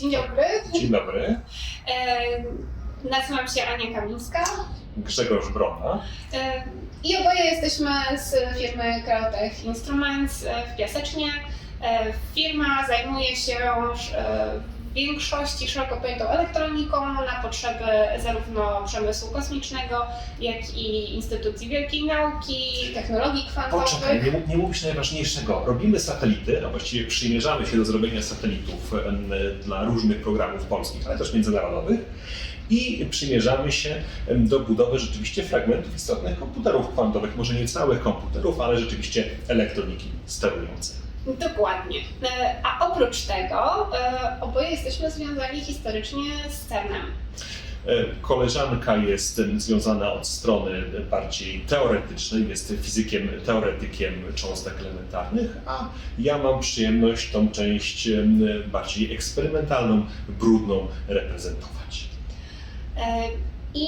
Dzień dobry. Dzień dobry, E, nazywam się Ania Kamińska Grzegorz Brona. e, i oboje jesteśmy z firmy Creotech Instruments e, w Piasecznie. E, firma zajmuje się e, w większości szeroko pojętą elektroniką na potrzeby zarówno przemysłu kosmicznego, jak i instytucji wielkiej nauki, technologii kwantowych. Poczekaj, nie, nie mówisz najważniejszego. Robimy satelity, a właściwie przymierzamy się do zrobienia satelitów dla różnych programów polskich, ale też międzynarodowych. I przymierzamy się do budowy rzeczywiście fragmentów istotnych komputerów kwantowych. Może nie całych komputerów, ale rzeczywiście elektroniki sterującej. Dokładnie. E, A oprócz tego e, oboje jesteśmy związani historycznie z CERN-em. E, Koleżanka jest związana od strony bardziej teoretycznej, jest fizykiem, teoretykiem cząstek elementarnych, a ja mam przyjemność tą część bardziej eksperymentalną, brudną reprezentować. I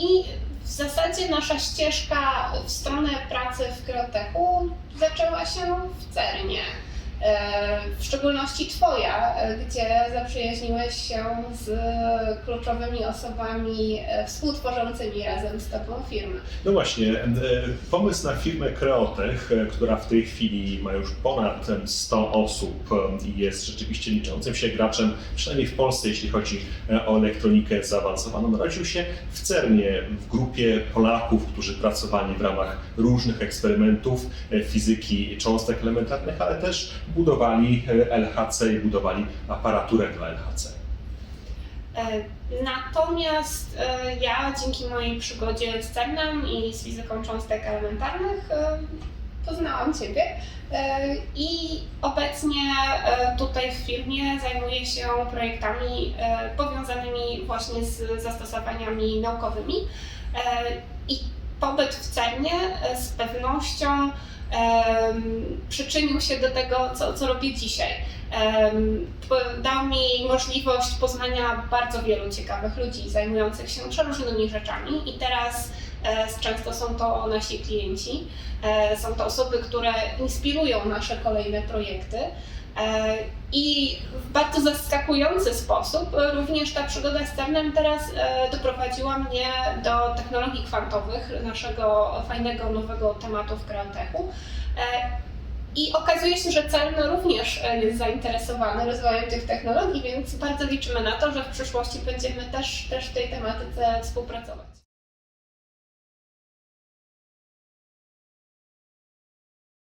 w zasadzie nasza ścieżka w stronę pracy w Kreotechu zaczęła się w CERNie. E, W szczególności Twoja, e, gdzie zaprzyjaźniłeś się z kluczowymi osobami e, współtworzącymi razem z Tobą firmę. No właśnie, pomysł na firmę Creotech, e, która w tej chwili ma już ponad em, 100 osób i jest rzeczywiście liczącym się graczem, przynajmniej w Polsce, jeśli chodzi o elektronikę zaawansowaną, narodził się w CERNie, w grupie Polaków, którzy pracowali w ramach różnych eksperymentów fizyki cząstek elementarnych, ale też budowali e, LHC i budowali aparaturę dla LHC. E, Natomiast e, ja dzięki mojej przygodzie z CERNem i z fizyką cząstek elementarnych poznałam Ciebie i obecnie tutaj w firmie zajmuję się projektami powiązanymi właśnie z zastosowaniami naukowymi i pobyt w CERNie e, z pewnością przyczynił się do tego, co, co robię dzisiaj. Dał mi możliwość poznania bardzo wielu ciekawych ludzi zajmujących się przeróżnymi rzeczami i teraz często są to nasi klienci, e, są to osoby, które inspirują nasze kolejne projekty. E, I w bardzo zaskakujący sposób e, również ta przygoda z CERNem teraz e, doprowadziła mnie do technologii kwantowych, naszego fajnego nowego tematu w Creotechu. E, I okazuje się, że CERN również e, jest zainteresowany rozwojem tych technologii, więc bardzo liczymy na to, że w przyszłości będziemy też, też w tej tematyce współpracować.